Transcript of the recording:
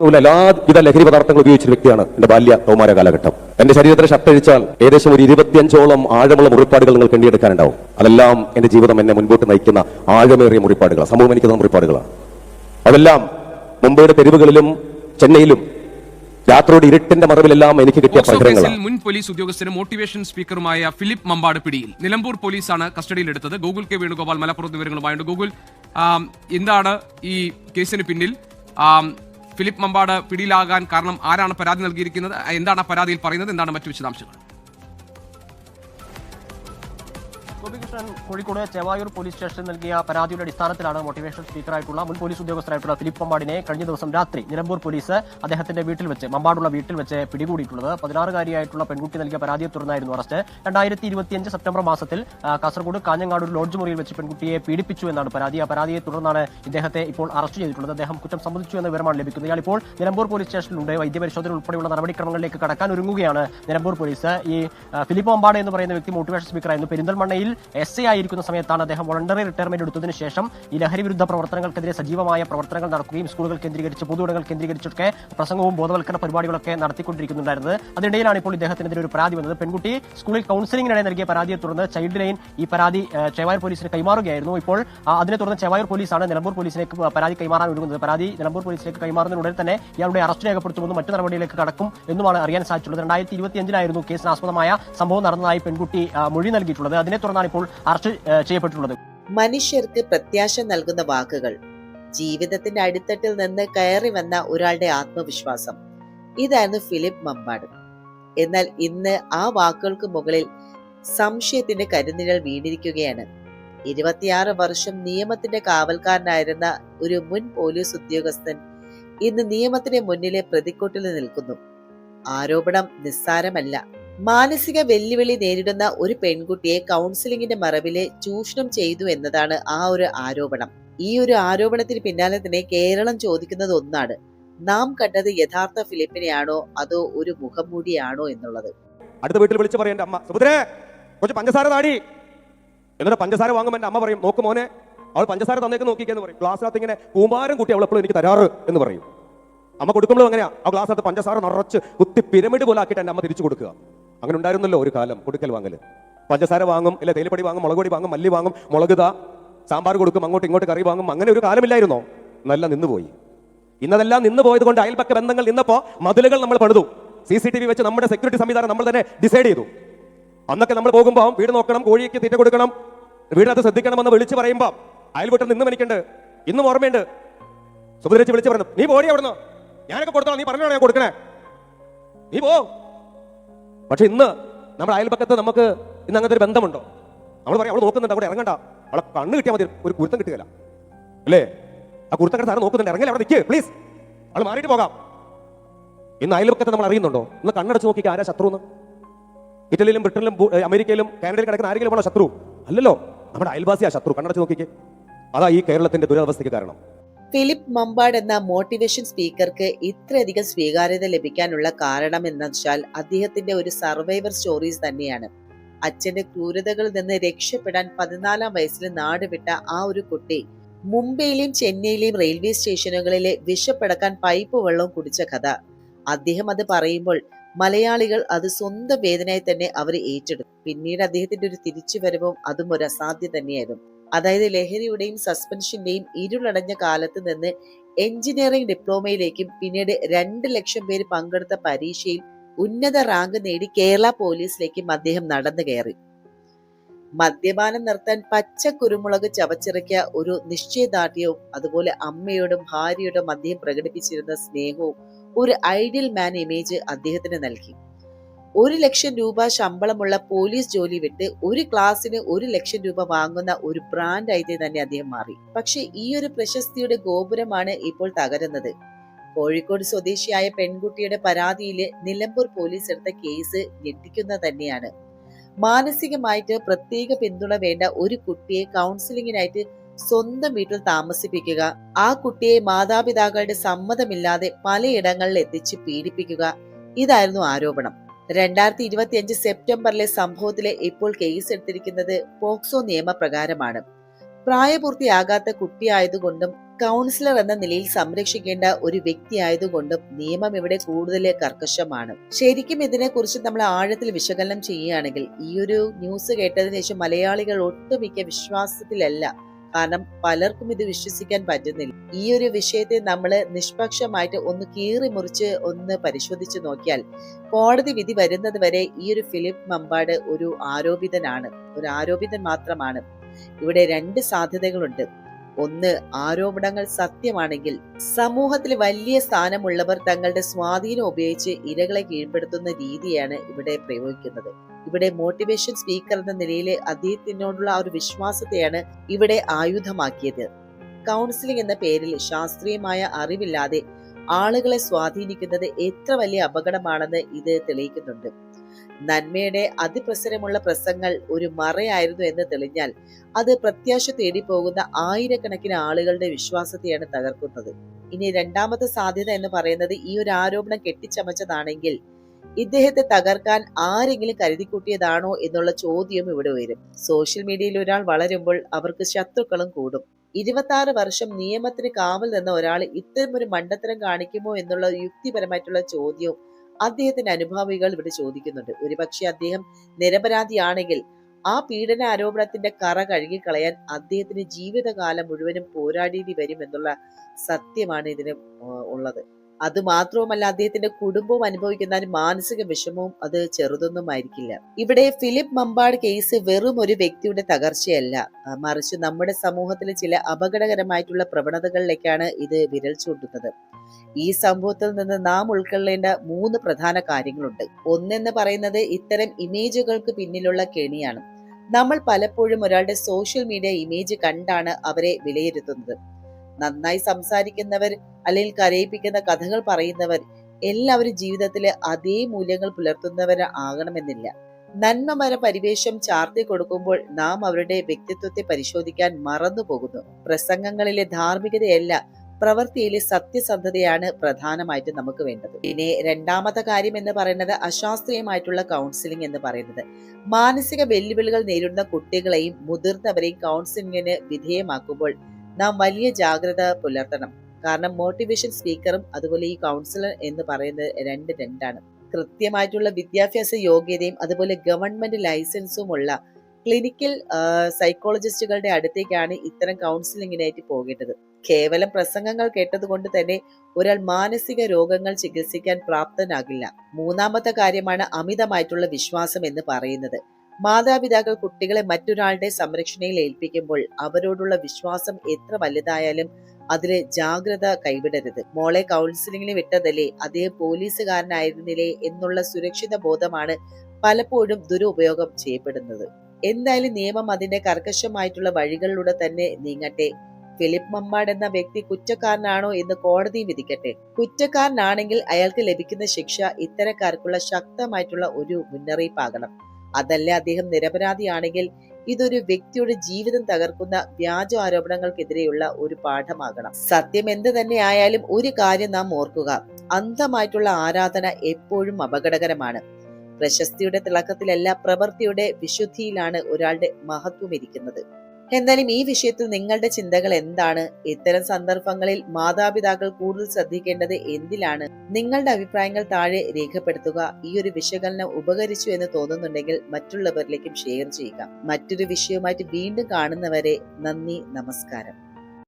ും എല്ലാവിധ ലഹരി പദാർത്ഥങ്ങൾ ഉപയോഗിച്ച വ്യക്തിയാണ് എന്റെ ബാല്യ കൗമാര കാലഘട്ടം. എന്റെ ശരീരത്തിന് ഷട്ടഴിച്ചാൽ ഏകദേശം ഒരു ഇരുപത്തിയഞ്ചോളം ആഴമുള്ള മുറിപ്പാടുകൾ നിങ്ങൾക്ക് എണ്ണിയെടുക്കാനുണ്ടാവും അതെല്ലാം എന്റെ ജീവിതം എന്നെ മുൻപോട്ട് നയിക്കുന്ന ആഴമേറിയ മുറിപ്പാടുകളാണ്. സമൂഹം എനിക്ക് തന്ന മുറിപ്പാടുകളാണ്. അതെല്ലാം മുംബൈയുടെ തെരുവുകളിലും ചെന്നൈയിലും രാത്രിയുടെ ഇരുട്ടിന്റെ മറവിലെല്ലാം എനിക്ക് കിട്ടിയ കേസിൽ മുൻ പോലീസ് ഉദ്യോഗസ്ഥനും മോട്ടിവേഷൻ സ്പീക്കറുമായ ഫിലിപ്പ് മമ്പാട് പിടിയിൽ. നിലമ്പൂർ പോലീസാണ് കസ്റ്റഡിയിലെടുത്തത് ഗൂഗിൾ കെ വേണുഗോപാൽ മലപ്പുറത്ത് വിവരങ്ങളുമായുണ്ട് ഗൂഗിൾ എന്താണ് ഈ കേസിന് പിന്നിൽ? ഫിലിപ്പ് മമ്പാട് പിടിയിലാകാൻ കാരണം ആരാണ് പരാതി നൽകിയിരിക്കുന്നത്? എന്താണ് പരാതിയിൽ പറയുന്നത്? എന്താണ് മറ്റു വിശദാംശങ്ങൾ? ഗോപികൃഷ്ണൻ കോഴിക്കോട് ചെവായൂർ പോലീസ് സ്റ്റേഷനിൽ നൽകിയ പരാതിയുടെ അടിസ്ഥാനത്തിലാണ് മോട്ടിവേഷൻ സ്പീക്കറായിട്ടുള്ള മുൻ പോലീസ് ഉദ്യോഗസ്ഥരായിട്ടുള്ള ഫിലിപ്പ് മമ്പാടിനെ കഴിഞ്ഞ ദിവസം രാത്രി നിലമ്പൂർ പോലീസ് അദ്ദേഹത്തിന്റെ വീട്ടിൽ വെച്ച് മമ്പാടുള്ള വീട്ടിൽ വെച്ച് പിടികൂടിയിട്ടുള്ളത്. പതിനാറുകാരിയായിട്ടുള്ള പെൺകുട്ടി നൽകിയ പരാതിയെ തുടർന്നായിരുന്നു അറസ്റ്റ് രണ്ടായിരത്തി ഇരുപത്തിയഞ്ച് സെപ്റ്റംബർ മാസത്തിൽ കാസർഗോഡ് കാഞ്ഞങ്ങാട് ലോഡ്ജ് മുറിയിൽ വെച്ച് പെൺകുട്ടിയെ പീഡിപ്പിച്ചു എന്നാണ് പരാതി. ആ പരാതിയെ തുടർന്നാണ് ഇദ്ദേഹത്തെ ഇപ്പോൾ അറസ്റ്റ് ചെയ്തിട്ടുള്ളത്. അദ്ദേഹം കുറ്റം സമ്മതിച്ചു എന്ന വിവരമാണ് ലഭിക്കുന്നത്. ഇയാൾ ഇപ്പോൾ നിലമ്പൂർ പോലീസ് സ്റ്റേഷനിലുണ്ട്. വൈദ്യപരിശോധന ഉൾപ്പെടെയുള്ള നടപടിക്രമങ്ങളിലേക്ക് കടക്കാൻ ഒരുങ്ങുകയാണ് നിലമ്പൂർ പോലീസ്. ഈ ഫിലിപ്പ് മമ്പാട് എന്ന് പറയുന്ന വ്യക്തി മോട്ടിവേഷൻ സ്പീക്കറായിരുന്നു പെരിന്തൽമണ്ണയിൽ എസ് എ ആയിരിക്കുന്ന സമയത്താണ് അദ്ദേഹം വോളണ്ടറി റിട്ടയർമെന്റ് എടുത്തതിനു ശേഷം ഈ ലഹരി വിരുദ്ധ പ്രവർത്തനങ്ങൾക്കെതിരെ സജീവമായ പ്രവർത്തനങ്ങൾ നടക്കുകയും സ്കൂളുകൾ കേന്ദ്രീകരിച്ച് പൊതുവിടങ്ങൾ കേന്ദ്രീകരിച്ചൊക്കെ പ്രസംഗവും ബോധവൽക്കരണ പരിപാടികളൊക്കെ നടത്തിക്കൊണ്ടിരിക്കുന്നുണ്ടായിരുന്നത്. അതിനിടയിലാണ് ഇപ്പോൾ ഇദ്ദേഹത്തിനെതിരെ ഒരു പരാതി വന്നത്. പെൺകുട്ടി സ്കൂളിൽ കൗൺസിലിംഗിനിടെ നൽകിയ പരാതിയെ തുടർന്ന് ചൈൽഡ് ലൈൻ ഈ പരാതി ചേവായൂർ പോലീസിന് കൈമാറുകയായിരുന്നു. ഇപ്പോൾ അതിനെ തുടർന്ന് ചേവായൂർ പോലീസാണ് നിലമ്പൂർ പോലീസിലേക്ക് പരാതി കൈമാറാൻ ഒരുങ്ങുന്നത്. പരാതി നിലമ്പൂർ പോലീസിലേക്ക് കൈമാറുന്നതിനുടൻ തന്നെ ഇയാളുടെ അറസ്റ്റ് രേഖപ്പെടുത്തുമെന്നും മറ്റു നടപടിയിലേക്ക് കടക്കും എന്നുമാണ് അറിയാൻ സാധിച്ചുള്ളത്. രണ്ടായിരത്തി ഇരുപത്തിയഞ്ചിലായിരുന്നു കേസിന് ആസ്പദമായ സംഭവം നടന്നതായി പെൺകുട്ടി മൊഴി നൽകിയിട്ടുള്ളത്. അതിനെ തുടർന്നാണ് ഇപ്പോൾ അറസ്റ്റ് ചെയ്യപ്പെട്ടിട്ടുള്ളത്. മനുഷ്യർക്ക് പ്രത്യാശ നൽകുന്ന വാക്കുകൾ. ജീവിതത്തിന്റെ അടിത്തട്ടിൽ നിന്ന് കയറി വന്ന ഒരാളുടെ ആത്മവിശ്വാസം. ഇതായിരുന്നു ഫിലിപ്പ് മമ്പാട്. എന്നാൽ ഇന്ന് ആ വാക്കുകൾക്ക് മുകളിൽ സംശയത്തിന്റെ കരുനിഴൽ വീണിരിക്കുകയാണ്. ഇരുപത്തിയാറ് വർഷം നിയമത്തിന്റെ കാവൽക്കാരനായിരുന്ന ഒരു മുൻ പോലീസ് ഉദ്യോഗസ്ഥൻ ഇന്ന് നിയമത്തിന്റെ മുന്നിലെ പ്രതിക്കൂട്ടിൽ നിൽക്കുന്നു. ആരോപണം നിസ്സാരമല്ല. മാനസിക വെല്ലുവിളി നേരിടുന്ന ഒരു പെൺകുട്ടിയെ കൗൺസിലിംഗിന്റെ മറവിൽ ചൂഷണം ചെയ്തു എന്നതാണ് ആ ഒരു ആരോപണം. ഈ ഒരു ആരോപണത്തിന് പിന്നാലെ തന്നെ കേരളം ചോദിക്കുന്നത് ഒന്നാണ്. നാം കണ്ടത് യഥാർത്ഥ ഫിലിപ്പിനെയാണോ അതോ ഒരു മുഖംമൂടിയാണോ എന്നുള്ളത്. അടുത്ത വീട്ടിൽ വിളിച്ചു പറയും അമ്മ. സുഭദ്രേ കുറച്ച് പഞ്ചസാര താടി. എന്നിട്ട് പഞ്ചസാര വാങ്ങുമ്പോൾ എന്റെ അമ്മ പറയും നോക്ക് മോനെ അവൾ പഞ്ചസാര തന്നേക്ക് നോക്കിക്കെന്ന് പറയും. ഗ്ലാസ്സിനകത്ത് ഇങ്ങനെ കൂമ്പാരം കുട്ടി അവൾ എപ്പോഴും എനിക്ക് തരാറ് എന്ന് പറയും. അമ്മ കൊടുക്കുമ്പോഴും അങ്ങനെയാ. ആ ഗ്ലാസ്സിനകത്ത് പഞ്ചസാര നിറച്ച് കുത്തി പിരമിഡ് പോലെ ആക്കിയിട്ട് എന്റെ അമ്മ തിരിച്ചു കൊടുക്കുക. അങ്ങനെ ഉണ്ടായിരുന്നല്ലോ ഒരു കാലം കൊടുക്കൽ വാങ്ങൽ. പഞ്ചസാര വാങ്ങും ഇല്ല തേലിപ്പടി വാങ്ങും മുളക് പൊടി വാങ്ങും മല്ലി വാങ്ങും മുളക് താ സാമ്പാർ കൊടുക്കും അങ്ങോട്ട് ഇങ്ങോട്ട് കറി വാങ്ങും അങ്ങനെ ഒരു കാലമില്ലായിരുന്നോ? നല്ല നിന്നുപോയി. ഇന്നതെല്ലാം നിന്ന് പോയത് കൊണ്ട് അയൽപക്ക ബന്ധങ്ങൾ നിന്നപ്പോ മതിലുകൾ നമ്മൾ പണിതു. സി സി ടി വി വെച്ച് നമ്മുടെ സെക്യൂരിറ്റി സംവിധാനം നമ്മൾ തന്നെ ഡിസൈഡ് ചെയ്തു. അന്നൊക്കെ നമ്മൾ പോകുമ്പോൾ വീട് നോക്കണം കോഴിക്ക് തീറ്റ കൊടുക്കണം വീടിനകത്ത് ശ്രദ്ധിക്കണമെന്ന് വിളിച്ച് പറയുമ്പോൾ അയൽവട്ടം നിന്ന് എനിക്കുണ്ട്. ഇന്നും ഓർമ്മയുണ്ട്. സുഭദ്രച്ച് വിളിച്ച് പറഞ്ഞു നീ പോടി അവിടുന്ന്. ഞാനൊക്കെ കൊടുത്തോളാം നീ പറഞ്ഞോ ഞാൻ കൊടുക്കണേ. നീ പോ. പക്ഷെ ഇന്ന് നമ്മുടെ അയൽപക്കത്ത് നമുക്ക് ഇന്ന് അങ്ങനത്തെ ഒരു ബന്ധമുണ്ടോ? നമ്മൾ പറയാം അവൾ നോക്കുന്നുണ്ട് അവിടെ ഇറങ്ങണ്ട. അവളെ കണ്ണ് കിട്ടിയാൽ മതി ഒരു കുരുത്തം കിട്ടുകയില്ല. അല്ലേ? ആ കുരുത്തക്കട സാറ് നോക്കുന്നുണ്ട് ഇറങ്ങില്ല അവിടെ നിൽക്കുക പ്ലീസ് അവൾ മാറിയിട്ട് പോകാം. ഇന്ന് അയൽപക്കത്തെ നമ്മൾ അറിയുന്നുണ്ടോ? ഇന്ന് കണ്ണടച്ച് നോക്കിക്കുക ആരാ ശത്രു എന്ന് ഇറ്റലിയിലും ബ്രിട്ടനിലും അമേരിക്കയിലും കാനഡയിൽ കിടക്കുന്ന ആരെങ്കിലും ആണോ ശത്രു? അല്ലല്ലോ നമ്മുടെ അയൽവാസിയാ ശത്രു കണ്ണടച്ച് നോക്കിക്കേ. അതാ ഈ കേരളത്തിന്റെ ദുരവസ്ഥയ്ക്ക് കാരണം. ഫിലിപ്പ് മമ്പാട് എന്ന മോട്ടിവേഷൻ സ്പീക്കർക്ക് ഇത്രയധികം സ്വീകാര്യത ലഭിക്കാനുള്ള കാരണം എന്ന് വെച്ചാൽ അദ്ദേഹത്തിന്റെ ഒരു സർവൈവർ സ്റ്റോറീസ് തന്നെയാണ്. അച്ഛന്റെ ക്രൂരതകളിൽ നിന്ന് രക്ഷപ്പെടാൻ പതിനാലാം വയസ്സിൽ നാടുവിട്ട ആ ഒരു കുട്ടി മുംബൈയിലെയും ചെന്നൈയിലെയും റെയിൽവേ സ്റ്റേഷനുകളിലെ വിഷപ്പടക്കാൻ പൈപ്പ് വെള്ളം കുടിച്ച കഥ. അദ്ദേഹം അത് പറയുമ്പോൾ മലയാളികൾ അത് സ്വന്തം വേദനയായി തന്നെ അവർ ഏറ്റെടുത്തു. പിന്നീട് അദ്ദേഹത്തിന്റെ ഒരു തിരിച്ചുവരവും അതും ഒരു അസാധ്യം തന്നെയായിരുന്നു. അതായത് ലഹരിയുടെയും സസ്പെൻഷന്റെയും ഇരുളടഞ്ഞ കാലത്ത് നിന്ന് എഞ്ചിനീയറിംഗ് ഡിപ്ലോമയിലേക്കും പിന്നീട് രണ്ട് ലക്ഷം പേര് പങ്കെടുത്ത പരീക്ഷയിൽ ഉന്നത റാങ്ക് നേടി കേരള പോലീസിലേക്കും അദ്ദേഹം നടന്നു കയറി. മദ്യപാനം നിർത്താൻ പച്ച കുരുമുളക് ചവച്ചിറക്കിയ ഒരു നിശ്ചയദാർഢ്യവും അതുപോലെ അമ്മയോടും ഭാര്യയോടും അദ്ദേഹം പ്രകടിപ്പിച്ചിരുന്ന സ്നേഹവും ഒരു ഐഡിയൽ മാൻ ഇമേജ് അദ്ദേഹത്തിന് നൽകി. ഒരു ലക്ഷം രൂപ ശമ്പളമുള്ള പോലീസ് ജോലി വിട്ട് ഒരു ക്ലാസ്സിന് ഒരു ലക്ഷം രൂപ വാങ്ങുന്ന ഒരു ബ്രാൻഡ് ആയിട്ട് തന്നെ അദ്ദേഹം മാറി. പക്ഷെ ഈ ഒരു പ്രശസ്തിയുടെ ഗോപുരമാണ് ഇപ്പോൾ തകരുന്നത്. കോഴിക്കോട് സ്വദേശിയായ പെൺകുട്ടിയുടെ പരാതിയിൽ നിലമ്പൂർ പോലീസ് എടുത്ത കേസ് ഞെട്ടിക്കുന്ന തന്നെയാണ്. മാനസികമായിട്ട് പ്രത്യേക പിന്തുണ വേണ്ട ഒരു കുട്ടിയെ കൗൺസിലിങ്ങിനായിട്ട് സ്വന്തം വീട്ടിൽ താമസിപ്പിക്കുക ആ കുട്ടിയെ മാതാപിതാക്കളുടെ സമ്മതമില്ലാതെ പലയിടങ്ങളിൽ എത്തിച്ച് പീഡിപ്പിക്കുക ഇതായിരുന്നു ആരോപണം. രണ്ടായിരത്തി ഇരുപത്തിയഞ്ച് സെപ്റ്റംബറിലെ സംഭവത്തിലെ ഇപ്പോൾ കേസ് എടുത്തിരിക്കുന്നത് പോക്സോ നിയമപ്രകാരമാണ്. പ്രായപൂർത്തിയാകാത്ത കുട്ടിയായതുകൊണ്ടും കൗൺസിലർ എന്ന നിലയിൽ സംരക്ഷിക്കേണ്ട ഒരു വ്യക്തിയായതുകൊണ്ടും നിയമം ഇവിടെ കൂടുതൽ കർക്കശമാണ്. ശരിക്കും ഇതിനെക്കുറിച്ച് നമ്മൾ ആഴത്തിൽ വിശകലനം ചെയ്യുകയാണെങ്കിൽ ഈ ഒരു ന്യൂസ് കേട്ടതിന് ശേഷം മലയാളികൾ ഒട്ടുമിക്ക വിശ്വാസത്തിലല്ല കാരണം പലർക്കും ഇത് വിശ്വസിക്കാൻ പറ്റുന്നില്ല. ഈ ഒരു വിഷയത്തെ നമ്മൾ നിഷ്പക്ഷമായിട്ട് ഒന്ന് കീറി മുറിച്ച് ഒന്ന് പരിശോധിച്ച് നോക്കിയാൽ കോടതി വിധി വരുന്നത് വരെ ഈ ഒരു ഫിലിപ്പ് മമ്പാട് ഒരു ആരോപിതനാണ്. ഒരു ആരോപിതൻ മാത്രമാണ്. ഇവിടെ രണ്ട് സാധ്യതകളുണ്ട്. ഒന്ന് ആരോപണങ്ങൾ സത്യമാണെങ്കിൽ സമൂഹത്തിൽ വലിയ സ്ഥാനമുള്ളവർ തങ്ങളുടെ സ്വാധീനം ഉപയോഗിച്ച് ഇരകളെ കീഴ്പ്പെടുത്തുന്ന രീതിയാണ് ഇവിടെ പ്രയോഗിക്കുന്നത്. ഇവിടെ മോട്ടിവേഷൻ സ്പീക്കർ എന്ന നിലയിൽ അദ്ദേഹത്തിനോടുള്ള ആ ഒരു വിശ്വാസത്തെയാണ് ഇവിടെ ആയുധമാക്കിയത്. കൗൺസിലിംഗ് എന്ന പേരിൽ ശാസ്ത്രീയമായ അറിവില്ലാതെ ആളുകളെ സ്വാധീനിക്കുന്നത് എത്ര വലിയ അപകടമാണെന്ന് ഇത് തെളിയിക്കുന്നുണ്ട്. നന്മയുടെ അതിപ്രസരമുള്ള പ്രസംഗങ്ങൾ ഒരു മറയായിരുന്നു എന്ന് തെളിഞ്ഞാൽ അത് പ്രത്യാശ തേടി പോകുന്ന ആയിരക്കണക്കിന് ആളുകളുടെ വിശ്വാസത്തെയാണ് തകർക്കുന്നത്. ഇനി രണ്ടാമത്തെ സാധ്യത എന്ന് പറയുന്നത് ഈ ഒരു ആരോപണം കെട്ടിച്ചമച്ചതാണെങ്കിൽ ഇദ്ദേഹത്തെ തകർക്കാൻ ആരെങ്കിലും കരുതിക്കൂട്ടിയതാണോ എന്നുള്ള ചോദ്യം ഇവിടെ വരും. സോഷ്യൽ മീഡിയയിൽ ഒരാൾ വളരുമ്പോൾ അവർക്ക് ശത്രുക്കളും കൂടും. ഇരുപത്തി വർഷം നിയമത്തിന് കാവൽ നിന്ന ഒരാൾ ഇത്തരം ഒരു മണ്ടത്തരം കാണിക്കുമോ എന്നുള്ള യുക്തിപരമായിട്ടുള്ള ചോദ്യവും അദ്ദേഹത്തിന്റെ അനുഭാവികൾ ഇവിടെ ചോദിക്കുന്നുണ്ട്. ഒരുപക്ഷെ അദ്ദേഹം നിരപരാധിയാണെങ്കിൽ ആ പീഡന ആരോപണത്തിന്റെ കറ കഴുകിക്കളയാൻ അദ്ദേഹത്തിന് ജീവിതകാലം മുഴുവനും പോരാടേണ്ടി വരും എന്നുള്ള സത്യമാണ് ഇതിന് ഉള്ളത്. അത് മാത്രവുമല്ല അദ്ദേഹത്തിന്റെ കുടുംബവും അനുഭവിക്കുന്ന മാനസിക വിഷമവും അത് ചെറുതൊന്നുമായിരിക്കില്ല. ഇവിടെ ഫിലിപ്പ് മമ്പാട് കേസ് വെറും ഒരു വ്യക്തിയുടെ തകർച്ചയല്ല. മറിച്ച് നമ്മുടെ സമൂഹത്തിലെ ചില അപകടകരമായിട്ടുള്ള പ്രവണതകളിലേക്കാണ് ഇത് വിരൽ ചൂണ്ടുന്നത്. ഈ സംഭവത്തിൽ നിന്ന് നാം ഉൾക്കൊള്ളേണ്ട മൂന്ന് പ്രധാന കാര്യങ്ങളുണ്ട്. ഒന്നെന്ന് പറയുന്നത് ഇത്തരം ഇമേജുകൾക്ക് പിന്നിലുള്ള കെണിയാണ്. നമ്മൾ പലപ്പോഴും ഒരാളുടെ സോഷ്യൽ മീഡിയ ഇമേജ് കണ്ടാണ് അവരെ വിലയിരുത്തുന്നത്. നന്നായി സംസാരിക്കുന്നവർ അല്ലെങ്കിൽ കരയിപ്പിക്കുന്ന കഥകൾ പറയുന്നവർ എല്ലാവരും ജീവിതത്തിലെ അതേ മൂല്യങ്ങൾ പുലർത്തുന്നവർ ആകണമെന്നില്ല. നന്മമര പരിവേഷം ചാർത്തി കൊടുക്കുമ്പോൾ നാം അവരുടെ വ്യക്തിത്വത്തെ പരിശോധിക്കാൻ മറന്നു പോകുന്നു. പ്രസംഗങ്ങളിലെ ധാർമ്മികതയല്ല പ്രവൃത്തിയിലെ സത്യസന്ധതയാണ് പ്രധാനമായിട്ട് നമുക്ക് വേണ്ടത്. പിന്നെ രണ്ടാമത്തെ കാര്യം എന്ന് പറയുന്നത് അശാസ്ത്രീയമായിട്ടുള്ള കൗൺസിലിംഗ് എന്ന് പറയുന്നത്. മാനസിക വെല്ലുവിളികൾ നേരിടുന്ന കുട്ടികളെയും മുതിർന്നവരെയും കൗൺസിലിംഗിന് വിധേയമാക്കുമ്പോൾ നാം വലിയ ജാഗ്രത പുലർത്തണം. കാരണം മോട്ടിവേഷൻ സ്പീക്കറും അതുപോലെ ഈ കൗൺസിലർ എന്ന് പറയുന്നത് രണ്ട് രണ്ടാണ്. കൃത്യമായിട്ടുള്ള വിദ്യാഭ്യാസ യോഗ്യതയും അതുപോലെ ഗവൺമെന്റ് ലൈസൻസുമുള്ള ക്ലിനിക്കൽ സൈക്കോളജിസ്റ്റുകളുടെ അടുത്തേക്കാണ് ഇത്തരം കൗൺസിലിങ്ങിനായിട്ട് പോകേണ്ടത്. കേവലം പ്രസംഗങ്ങൾ കേട്ടതുകൊണ്ട് തന്നെ ഒരാൾ മാനസിക രോഗങ്ങൾ ചികിത്സിക്കാൻ പ്രാപ്തനാകില്ല. മൂന്നാമത്തെ കാര്യമാണ് അമിതമായിട്ടുള്ള വിശ്വാസം എന്ന് പറയുന്നത്. മാതാപിതാക്കൾ കുട്ടികളെ മറ്റൊരാളുടെ സംരക്ഷണയിൽ ഏൽപ്പിക്കുമ്പോൾ അവരോടുള്ള വിശ്വാസം എത്ര വലുതായാലും അതിലെ ജാഗ്രത കൈവിടരുത്. മോളെ കൗൺസിലിംഗിന് വിട്ടതല്ലേ അദ്ദേഹം പോലീസുകാരനായിരുന്നില്ലേ എന്നുള്ള സുരക്ഷിത ബോധമാണ് പലപ്പോഴും ദുരുപയോഗം ചെയ്യപ്പെടുന്നത്. എന്തായാലും നിയമം അതിന്റെ കർക്കശമായിട്ടുള്ള വഴികളിലൂടെ തന്നെ നീങ്ങട്ടെ. ഫിലിപ്പ് മമ്മാട് എന്ന വ്യക്തി കുറ്റക്കാരനാണോ എന്ന് കോടതി വിധിക്കട്ടെ. കുറ്റക്കാരനാണെങ്കിൽ അയാൾക്ക് ലഭിക്കുന്ന ശിക്ഷ ഇത്തരക്കാർക്കുള്ള ശക്തമായിട്ടുള്ള ഒരു മുന്നറിയിപ്പാകണം. അതല്ല അദ്ദേഹം നിരപരാധിയാണെങ്കിൽ? ഇതൊരു വ്യക്തിയുടെ ജീവിതം തകർക്കുന്ന വ്യാജ ആരോപണങ്ങൾക്കെതിരെയുള്ള ഒരു പാഠമാകണം. സത്യം എന്ത് തന്നെ ആയാലും ഒരു കാര്യം നാം ഓർക്കുക. അന്ധമായിട്ടുള്ള ആരാധന എപ്പോഴും അപകടകരമാണ്. പ്രശസ്തിയുടെ തിളക്കത്തിലല്ല പ്രവൃത്തിയുടെ വിശുദ്ധിയിലാണ് ഒരാളുടെ മഹത്വം ഇരിക്കുന്നത്. എന്നാലും ഈ വിഷയത്തിൽ നിങ്ങളുടെ ചിന്തകൾ എന്താണ്? ഇത്തരം സന്ദർഭങ്ങളിൽ മാതാപിതാക്കൾ കൂടുതൽ ശ്രദ്ധിക്കേണ്ടത് എന്തിലാണ്? നിങ്ങളുടെ അഭിപ്രായങ്ങൾ താഴെ രേഖപ്പെടുത്തുക. ഈ ഒരു വിശകലനം ഉപകരിച്ചു എന്ന് തോന്നുന്നുണ്ടെങ്കിൽ മറ്റുള്ളവരിലേക്കും ഷെയർ ചെയ്യുക. മറ്റൊരു വിഷയവുമായിട്ട് വീണ്ടും കാണുന്നവരെ നന്ദി നമസ്കാരം.